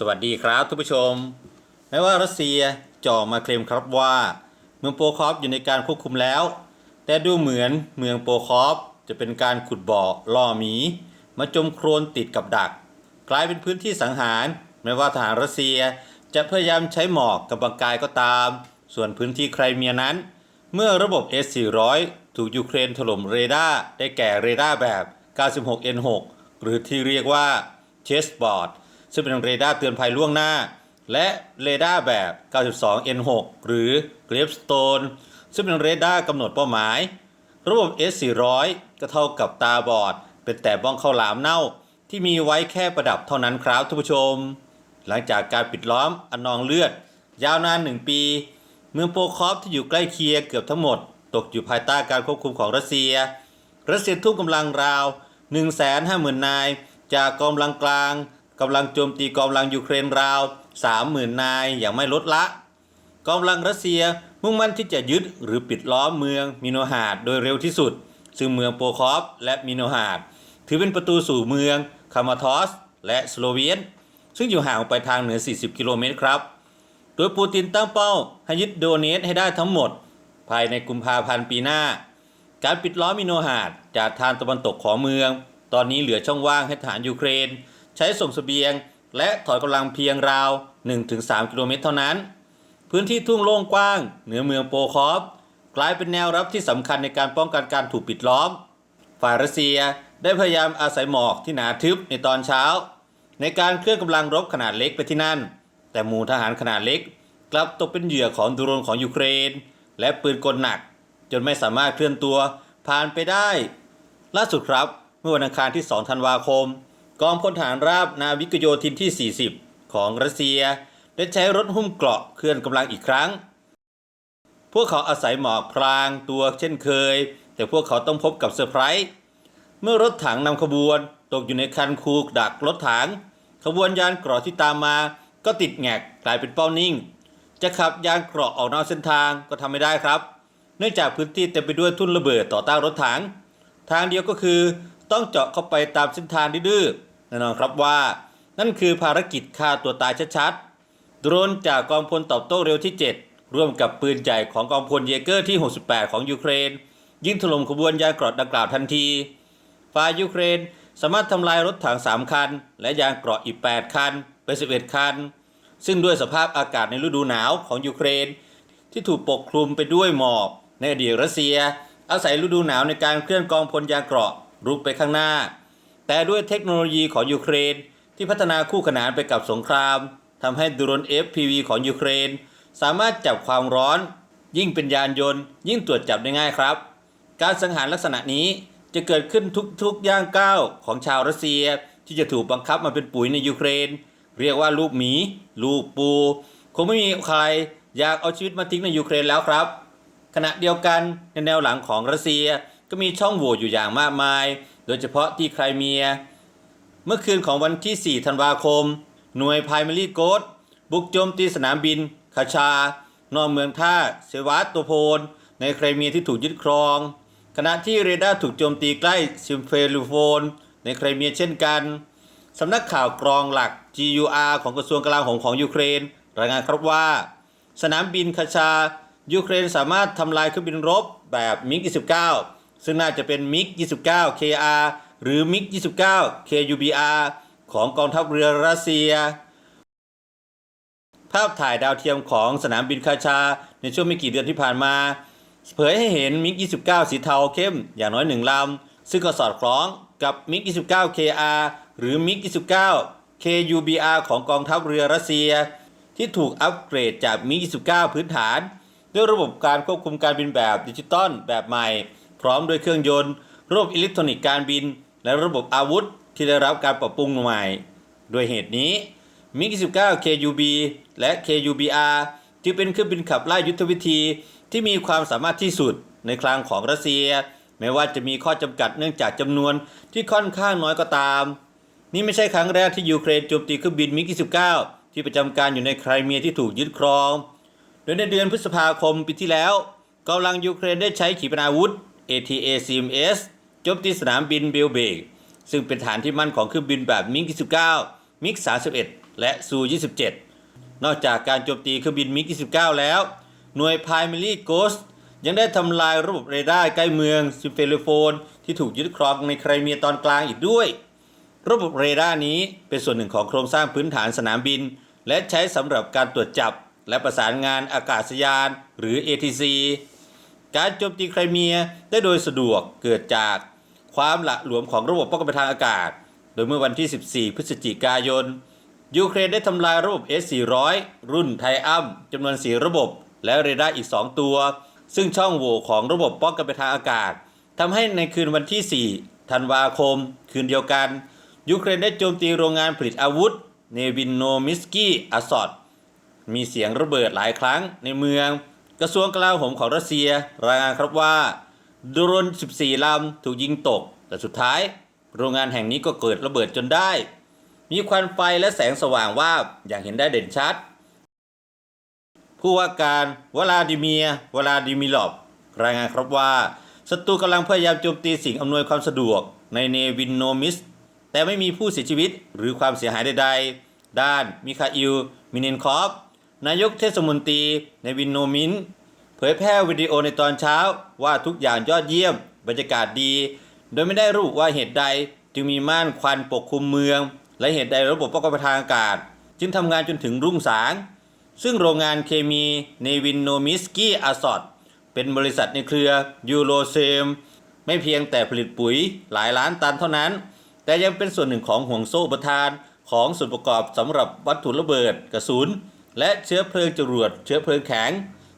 สวัสดีครับทุกผู้ชม แม้ว่ารัสเซียจะอมาเคลมครับว่า เมืองโปคอฟอยู่ในการควบคุมแล้ว แต่ดูเหมือนเมืองโปคอฟจะเป็นการขุดบ่อล่อหมี มาจมโครนติดกับดัก กลายเป็นพื้นที่สังหาร แม้ว่าทหารรัสเซียจะพยายามใช้หมอกกำบังกายก็ตาม ส่วนพื้นที่ไครเมียนั้น เมื่อระบบ S-400 ถูกยูเครนถล่มเรดาร์ได้แก่เรดาร์แบบ 96N6 หรือที่เรียกว่าเชสบอร์ด ซึ่งเป็นเรดาร์เตือนภัยล่วงหน้า และเรดาร์แบบ 92N6 หรือ Gravestone ซึ่งเป็นเรดาร์กำหนดเป้าหมาย ระบบ S400 ก็เท่ากับตาบอด เป็นแต่บ้องข้าวหลามเน่า ที่มีไว้แค่ประดับเท่านั้นครับท่านผู้ชม หลังจากการปิดล้อมอนนองเลือด ยาวนานหนึ่งปี เมืองโปคอฟที่อยู่ใกล้เคียงเกือบทั้งหมด ตกอยู่ภายใต้การควบคุมของรัสเซีย รัสเซียทุ่มกำลังราว150,000นาย จากกองกำลังกลาง กำลังโจมตีกองกำลังยูเครนราว 30,000 นายอย่างไม่ลดละกองกำลังรัสเซียมุ่งมั่นที่จะยึดหรือปิดล้อมเมืองมิโนฮาดโดยเร็วที่สุด ซึ่งเมืองโปคอฟและมิโนฮาดถือเป็นประตูสู่เมืองคามาทอส และสโลเวียนซึ่งอยู่ห่างออกไปทางเหนือ 40 กิโลเมตรครับ โดยปูตินตั้งเป้าให้ยึดโดเนสให้ได้ทั้งหมด ภายในกุมภาพันธ์ปีหน้า การปิดล้อมมิโนฮาดจากทางตะวันตกของเมือง ตอนนี้เหลือช่องว่างให้ทหารยูเครน ใช้ส่งเสบียง และถอยกำลังเพียงราว 1-3 กิโลเมตรเท่านั้น พื้นที่ทุ่งโล่งกว้าง เหนือเมืองโปคอฟกลายเป็นแนวรับที่สำคัญในการป้องกันการถูกปิดล้อม ฝ่ายรัสเซียได้พยายามอาศัยหมอกที่หนาทึบในตอนเช้า ในการเคลื่อนกำลังรบขนาดเล็กไปที่นั่น แต่หมู่ทหารขนาดเล็ก กลับตกเป็นเหยื่อของดโรนของยูเครน และปืนกลหนัก จนไม่สามารถเคลื่อนตัวผ่านไปได้ ล่าสุดครับ เมื่อวันอังคารที่ 2 ธันวาคม กองพลทหารราบนาวิกโยธินที่ 40 ของรัสเซีย ได้ใช้รถหุ้มเกราะเคลื่อนกำลังอีกครั้ง พวกเขาอาศัยหมอกพรางตัวเช่นเคย แต่พวกเขาต้องพบกับเซอร์ไพรส์เมื่อรถถังนำขบวนตกอยู่ในคันคูดักรถถัง ขบวนยานเกราะที่ตามมาก็ติดแงกกลายเป็นเป้านิ่ง จะขับยานเกราะออกนอกเส้นทางก็ทำไม่ได้ครับ เนื่องจากพื้นที่เต็มไปด้วยทุ่นระเบิดต่อต้านรถถัง ทางเดียวก็คือต้องเจาะเข้าไปตามเส้นทางดื้อ แน่นอนครับว่า นั่นคือภารกิจฆ่าตัวตายชัดๆ โดรนจากกองพลตอบโต้เร็วที่ 7 ร่วมกับปืนใหญ่ของกองพลเยเกอร์ที่ 68 ของยูเครน ยิงถล่มขบวนยานเกราะดังกล่าวทันทีฝ่ายยูเครนสามารถทำลายรถถัง 3 คัน และยานเกราะอีก 8 คันเป็น 11 คัน ซึ่งด้วยสภาพอากาศในฤดูหนาวของยูเครน ที่ถูกปกคลุมไปด้วยหมอกในอดีตรัสเซีย อาศัยฤดูหนาวในการเคลื่อนกองพลยานเกราะรุกไปข้างหน้า แต่ด้วยเทคโนโลยีของยูเครน ที่พัฒนาคู่ขนานไปกับสงครามทำให้ดรน FPV ของยูเครน สามารถจับความร้อน ยิ่งเป็นยานยนต์ ยิ่งตรวจจับได้ง่ายครับ การสังหารลักษณะนี้จะเกิดขึ้นทุกๆย่างก้าวของชาวรัสเซียที่จะถูกบังคับมาเป็นปุ๋ยในยูเครน เรียกว่าลูกหมี ลูกปู คงไม่มีใครอยากเอาชีวิตมาทิ้งในยูเครนแล้วครับ ขณะเดียวกันในแนวหลังของรัสเซียก็มีช่องโหว่อยู่อย่างมากมาย โดยเฉพาะที่ไครเมีย เมื่อคืนของวันที่ 4 ธันวาคม หน่วยพายมิลีโกดบุกโจมตีสนามบินคาชา นอกเมืองท่าเซวาสโตโพลในไครเมียที่ถูกยึดครอง ขณะที่เรดาร์ถูกโจมตีใกล้ซิมเฟลูโฟน ในไครเมียเช่นกันสำนักข่าวกรองหลัก GUR ของกระทรวงกลาโหมของยูเครน รายงานครับว่า สนามบินคาชา ยูเครนสามารถทำลายเครื่องบินรบแบบมิก 29 ซึ่งน่าจะเป็นมิก29 KR หรือมิก29 KUBR ของกองทัพเรือรัสเซีย ภาพถ่ายดาวเทียมของสนามบินคาชา ในช่วงไม่กี่เดือนที่ผ่านมา เผยให้เห็นมิก 29 สีเทาเข้มอย่างน้อยหนึ่งลำ ซึ่งก็สอดคล้องกับมิก 29 KR หรือมิก 29 KUBR ของกองทัพเรือรัสเซีย ที่ถูกอัปเกรดจากมิก 29 พื้นฐาน ด้วยระบบการควบคุมการบินแบบดิจิตอลแบบใหม่ พร้อมด้วยเครื่องยนต์ ระบบอิเล็กทรอนิกส์การบิน และระบบอาวุธที่ได้รับการปรับปรุงใหม่ ด้วยเหตุนี้มิก29 KUB และ KUBR จึงเป็นเครื่องบินขับไล่ยุทธวิธีที่มีความสามารถที่สุดในคลังของรัสเซีย แม้ว่าจะมีข้อจำกัดเนื่องจากจำนวนที่ค่อนข้างน้อยก็ตาม นี่ไม่ใช่ครั้งแรกที่ยูเครนโจมตีเครื่องบินมิก29ที่ประจำการอยู่ในไครเมียที่ถูกยึดครอง โดยในเดือนพฤษภาคมปีที่แล้วกำลังยูเครนได้ใช้ขีปนาวุธ ATACMS โจมตีสนามบินเบลเบก ซึ่งเป็นฐานที่มั่นของเครื่องบินแบบมิก29มิก31 และซู27 นอกจากการโจมตีเครื่องบินมิก29แล้ว หน่วยพายมิลี่โกสยังได้ทำลายระบบเรดาร์ใกล้เมืองซิมเฟลโฟน ที่ถูกยึดครองในไครเมียตอนกลางอีกด้วย ระบบเรดาร์นี้เป็นส่วนหนึ่งของโครงสร้างพื้นฐานสนามบิน และใช้สำหรับการตรวจจับ และประสานงานอากาศยาน หรือ ATC การโจมตีไครเมียได้โดยสะดวกเกิดจากความหละหลวมของระบบป้องกันทางอากาศ โดยเมื่อวันที่ 14 พฤศจิกายน ยูเครนได้ทำลายระบบ S-400 รุ่นไทอัมจำนวน 4 ระบบ และเรดาร์อีก 2 ตัว ซึ่งช่องโหว่ของระบบป้องกันทางอากาศทำให้ในคืนวันที่ 4 ธันวาคม คืนเดียวกัน ยูเครนได้โจมตีโรงงานผลิตอาวุธ เนวินโนมิสกี้อาซอดมีเสียงระเบิดหลายครั้งในเมือง กระทรวงกลาโหมของรัสเซียรายงานครับว่าโดรน 14 ลำถูกยิงตก แต่สุดท้าย โรงงานแห่งนี้ก็เกิดระเบิดจนได้ มีควันไฟและแสงสว่างวาบอย่างเห็นได้เด่นชัด ผู้ว่าการวลาดิเมียวลาดิมิลอฟรายงานครับว่าศัตรูกำลังพยายามโจมตีสิ่งอำนวยความสะดวกในเนวินโนมิส แต่ไม่มีผู้เสียชีวิตหรือความเสียหายใดๆ ด้านมิคาอิล มินินคอฟ นายกเทศมนตรีในวินโนมินเผยแพร่วิดีโอในตอนเช้าว่าทุกอย่างยอดเยี่ยม บรรยากาศดี โดยไม่ได้ระบุว่าเหตุใดจึงมีม่านควันปกคลุมเมือง และเหตุใดระบบป้องกันทางอากาศ จึงทำงานจนถึงรุ่งสาง ซึ่งโรงงานเคมีในวินโนมิสกี้อาซอดเป็นบริษัทในเครือยูโรเซมไม่เพียงแต่ผลิตปุ๋ยหลายล้านตันเท่านั้น แต่ยังเป็นส่วนหนึ่งของห่วงโซ่ประทานของส่วนประกอบสำหรับวัตถุระเบิดกระสุน และเชื้อเพลิงจรวดเชื้อเพลิงแข็ง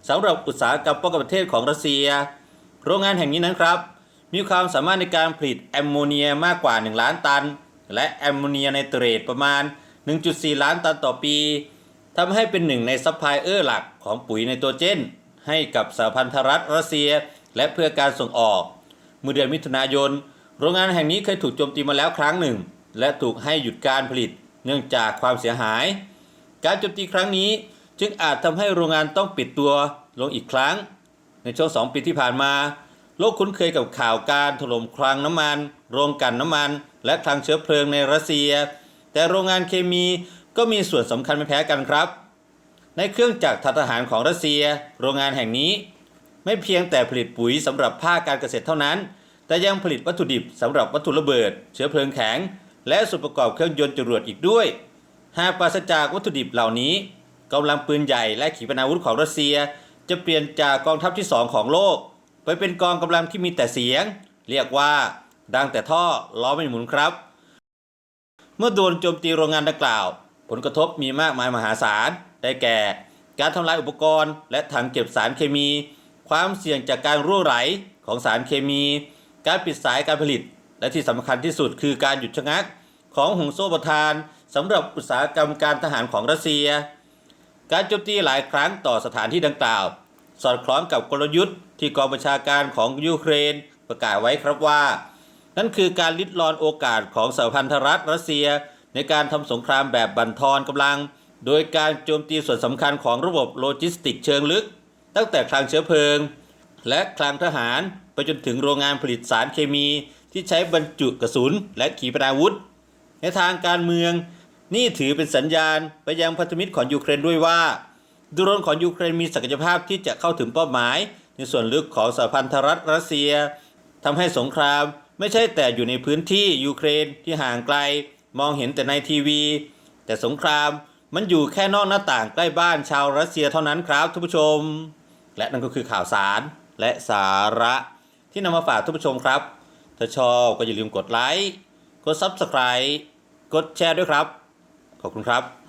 สำหรับอุตสาหกรรมป้องกันประเทศของรัสเซีย โรงงานแห่งนี้นั้นครับ มีความสามารถในการผลิตแอมโมเนียมากกว่า 1 ล้านตัน และแอมโมเนียไนเตรตประมาณ 1.4 ล้านตันต่อปีทำให้เป็นหนึ่งในซัพพลายเออร์หลักของปุ๋ยไนโตรเจน ให้กับสหพันธรัฐรัสเซีย และเพื่อการส่งออกเมื่อเดือนมิถุนายน โรงงานแห่งนี้เคยถูกโจมตีมาแล้วครั้งหนึ่ง และถูกให้หยุดการผลิต เนื่องจากความเสียหาย การโจมตีครั้งนี้จึงอาจทำให้โรงงานต้องปิดตัวลงอีกครั้ง ในช่วงสองปีที่ผ่านมา โลกคุ้นเคยกับข่าวการถล่มคลังน้ำมัน โรงกลั่นน้ำมัน และคลังเชื้อเพลิงในรัสเซีย แต่โรงงานเคมีก็มีส่วนสำคัญไม่แพ้กันครับ ในเครื่องจักรทหารของรัสเซีย โรงงานแห่งนี้ ไม่เพียงแต่ผลิตปุ๋ยสำหรับภาคการเกษตรเท่านั้น แต่ยังผลิตวัตถุดิบสำหรับวัตถุระเบิด เชื้อเพลิงแข็ง และส่วนประกอบเครื่องยนต์จรวดอีกด้วย หากปราศจากวัตถุดิบเหล่านี้กำลังปืนใหญ่และขีปนาวุธของรัสเซีย จะเปลี่ยนจากกองทัพที่สองของโลก ไปเป็นกองกำลังที่มีแต่เสียง เรียกว่าดังแต่ท่อล้อไม่หมุนครับ เมื่อโดนโจมตีโรงงานดังกล่าว ผลกระทบมีมากมายมหาศาลได้แก่ การทำลายอุปกรณ์ และถังเก็บสารเคมี ความเสี่ยงจากการรั่วไหลของสารเคมี การปิดสายการผลิต และที่สำคัญที่สุดคือการหยุดชะงัก ของห่วงโซ่ประทาน สำหรับอุตสาหกรรมการทหารของรัสเซีย การโจมตีหลายครั้งต่อสถานที่ดังกล่าว สอดคล้องกับกลยุทธ์ที่กองบัญชาการของยูเครนประกาศไว้ครับว่า นั่นคือการลิดรอนโอกาสของสหพันธรัฐรัสเซีย ในการทำสงครามแบบบั่นทอนกำลัง โดยการโจมตีส่วนสำคัญของระบบโลจิสติกเชิงลึก ตั้งแต่คลังเชื้อเพลิง และคลังทหารไปจนถึงโรงงานผลิตสารเคมีที่ใช้บรรจุกระสุนและขีปนาวุธ ในทางการเมือง นี่ถือเป็นสัญญาณไปยังพันธมิตรของยูเครนด้วยว่าโดรนของยูเครนมีศักยภาพที่จะเข้าถึงเป้าหมาย ในส่วนลึกของสหพันธรัฐรัสเซียทำให้สงครามไม่ใช่แต่อยู่ในพื้นที่ยูเครนที่ห่างไกล มองเห็นแต่ในทีวี แต่สงครามมันอยู่แค่นอกหน้าต่างใกล้บ้านชาวรัสเซียเท่านั้นครับทุกผู้ชม และนั่นก็คือข่าวสารและสาระที่นำมาฝากทุกผู้ชมครับ ถ้าชอบก็อย่าลืมกดไลค์กด Subscribe กดแชร์ด้วยครับ ขอบคุณครับ